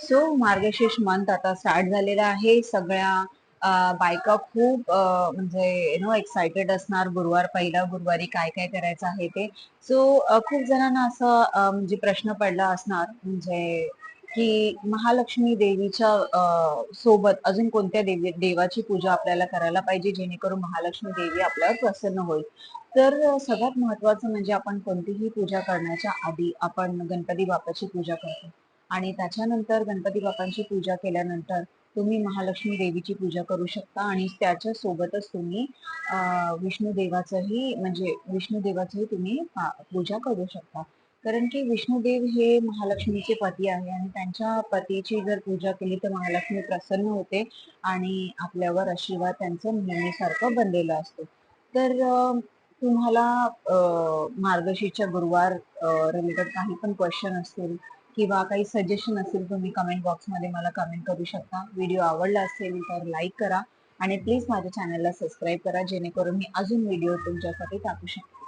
So Margashirsha month आता start झालेला आहे. सगळ्या बायका खूप म्हणजे नो एक्साइटेड असणार. गुरुवार पहिला गुरुवारी काय काय करायचं आहे ते. सो खूप जणांना असं म्हणजे प्रश्न पडला असणार. म्हणजे की महालक्ष्मी देवीच्या अं, सोबत अजून कोणत्या देवी देवाची पूजा आपल्याला करायला पाहिजे जेणेकरून महालक्ष्मी देवी आपल्यावर प्रसन्न होईल. तर सगळ्यात महत्वाचं म्हणजे आपण कोणतीही पूजा करण्याच्या आधी आपण गणपती बाप्पाची पूजा करतो. आणि त्याच्यानंतर गणपती बाप्पांची पूजा केल्यानंतर तुम्ही महालक्ष्मी देवीची पूजा करू शकता आणि त्याच्या सोबतच तुम्ही विष्णू देवाचंही म्हणजे विष्णू देवाचंही तुम्ही पूजा करू शकता. कारण की विष्णुदेव हे महालक्ष्मीचे पती आहे आणि त्यांच्या पतीची जर पूजा केली तर महालक्ष्मी प्रसन्न होते आणि आपल्यावर आशीर्वाद त्यांचं नेहमीसारखं बनलेलं असतो. तर तुम्हाला अं, मार्गशीर्षच्या गुरुवार रिलेटेड काही पण क्वेश्चन असतील किंवा काही सजेशन असेल तुम्ही कमेंट बॉक्समध्ये मला कमेंट करू शकता. व्हिडिओ आवडला असेल तर लाईक करा आणि प्लीज माझ्या चॅनलला सबस्क्राईब करा जेणेकरून मी अजून व्हिडिओ तुमच्यासाठी टाकू शकते.